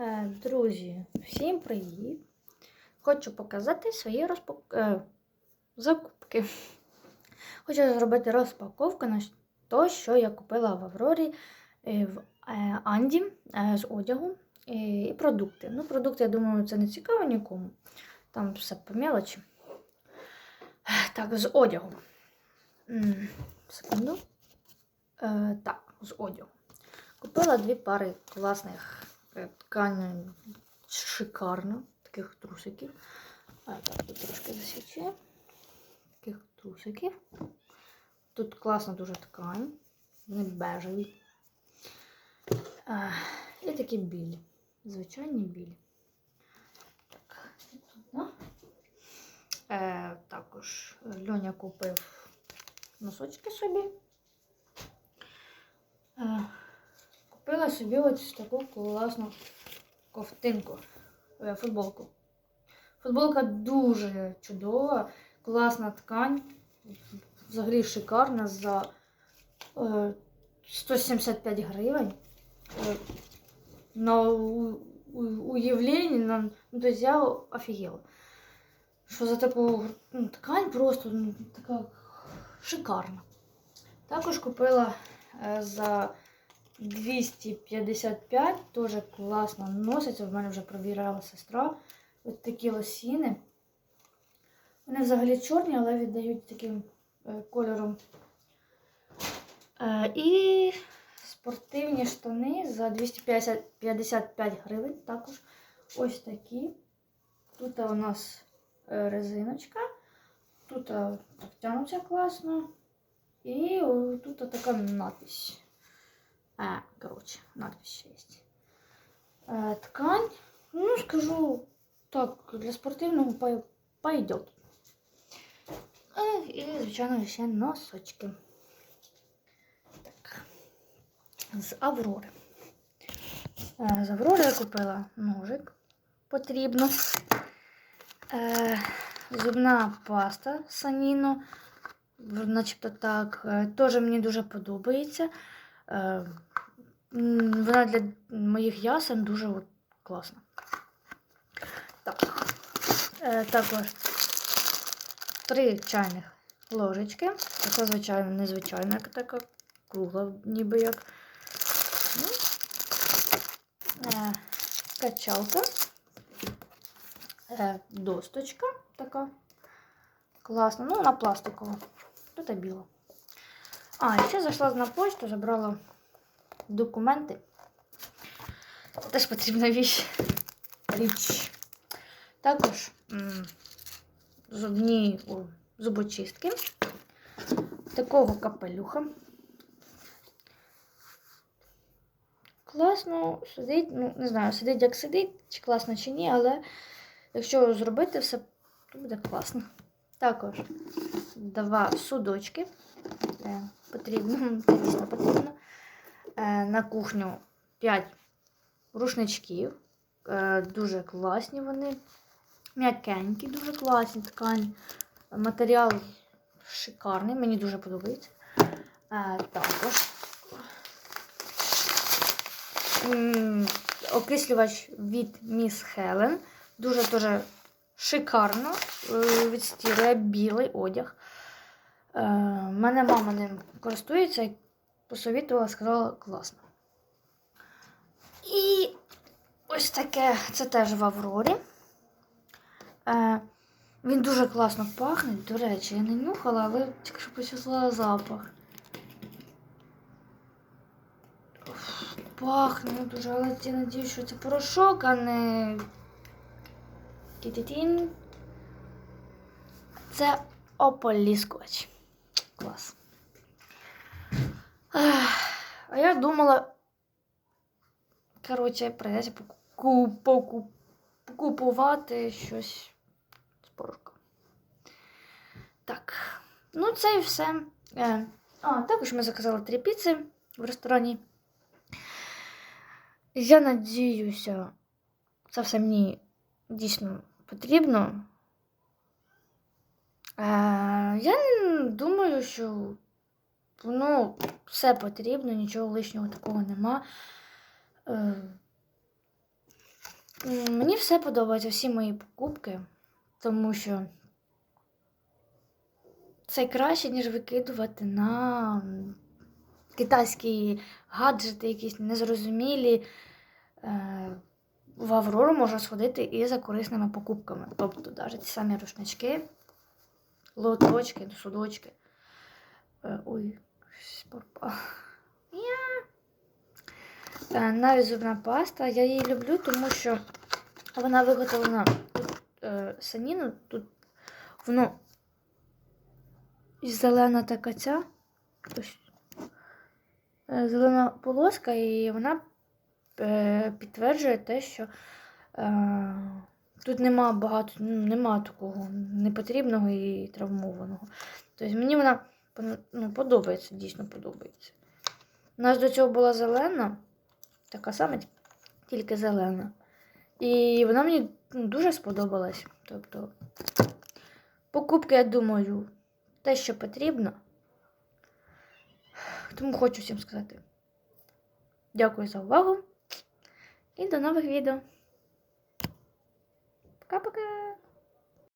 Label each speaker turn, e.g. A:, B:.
A: Е, Друзі, всім привіт! Хочу показати свої розпак... е, закупки. Хочу зробити розпаковку на то, що я купила в Аврорі е, в Анді з одягу і продукти. Ну, продукти, я думаю, це не цікаво нікому. Там все по мелочі. Так, з одягу. Секунду. Так, з одягу. Купила дві пари класних е, тканин. Шикарно. Таких трусиків. А так, тут трошки засвічує. Таких трусиків. Тут класна дуже ткань. Вони бежеві. А, і такі білі. Звичайні білі. Так, ну. Е, також Льоня купив носочки собі. Е, Купила собі ось таку класну ковтинку, е, футболку. Футболка дуже чудова, класна ткань, взагалі шикарна за е, 175 гривень. Е, на у- у- на, ну, то я офігела. Що за таку ну, ткань просто ну, така шикарна. Також купила е, за 255, теж класно носиться. В мене вже провіряла сестра. Ось такі лосіни. Вони взагалі чорні, але віддають таким е, кольором. Е, і спортивні штани за 255 гривень. Також ось такі. Тут у нас е, резиночка. Тут так класно. І тут така надпись. А, короче, надпись ще есть. Э, ткань, ну, скажу так, для спортивного по- пойдет. Е, І, звичайно, ще носочки. Так. З Аврори. Е, З Аврори я купила ножик. Потрібно. Е, Зубна паста Саніно. Начебто так. Е, Теж мені дуже подобається. Е, м, Вона для моїх ясен дуже от класна. Так. Е, Також три чайних ложечки. Така, звичайно, незвичайна, така кругла, ніби як. Ну, е, Качалка. Е, Досточка така. Класна. Ну, вона пластикова. Тут біла. А, ще зайшла на почту, забрала документи. Теж потрібна віч. річ. Також зубні о, зубочистки. Такого капелюха. Класно сидить, ну, не знаю, сидить як сидить, чи класно, чи ні, але якщо зробити все, то буде класно. Також два судочки. Е, потрібно, це дійсно потрібно. Е, на кухню 5 рушничків. Е, дуже класні вони. М'якенькі, дуже класні ткань. Матеріал шикарний, мені дуже подобається. Е, також окислювач від Міс Хелен. Дуже дуже шикарно е, білий одяг. Е, мене мама ним користується і посовітувала, сказала класно. І ось таке, це теж в Аврорі. Е, він дуже класно пахне. До речі, я не нюхала, але тільки що почула запах. Пахне дуже, але я надію, що це порошок, а не. Ті-ті-тін. Це ополіскувач. Клас. Ах, А я думала. Коротше, прийдеться поку- поку- покупувати щось з порошком. Так. Ну, це і все. Е, А, також ми заказали три піци в ресторані. Я надіюся, це все мені дійсно потрібно. Е, я не думаю, що воно все потрібно, нічого лишнього такого нема. Е, Мені все подобається, всі мої покупки, тому що це краще, ніж викидувати на китайські гаджети, якісь незрозумілі. Е, В Аврору можна сходити і за корисними покупками. Тобто навіть ті самі рушнички, лоточки, судочки. Е, Ой, щось попало. Я. Е, Навіть зубна паста. Я її люблю, тому що вона виготовлена тут е, саніну, тут воно зелена така ця. Зелена полоска, і вона підтверджує те, що тут нема багато, ну, нема такого непотрібного і травмованого. Тобто мені вона ну, подобається, дійсно подобається. У нас до цього була зелена, така сама, тільки зелена. І вона мені ну, дуже сподобалась. Тобто, покупки, я думаю, те, що потрібно. Тому хочу всім сказати. Дякую за увагу і до нових відео. Пока-пока!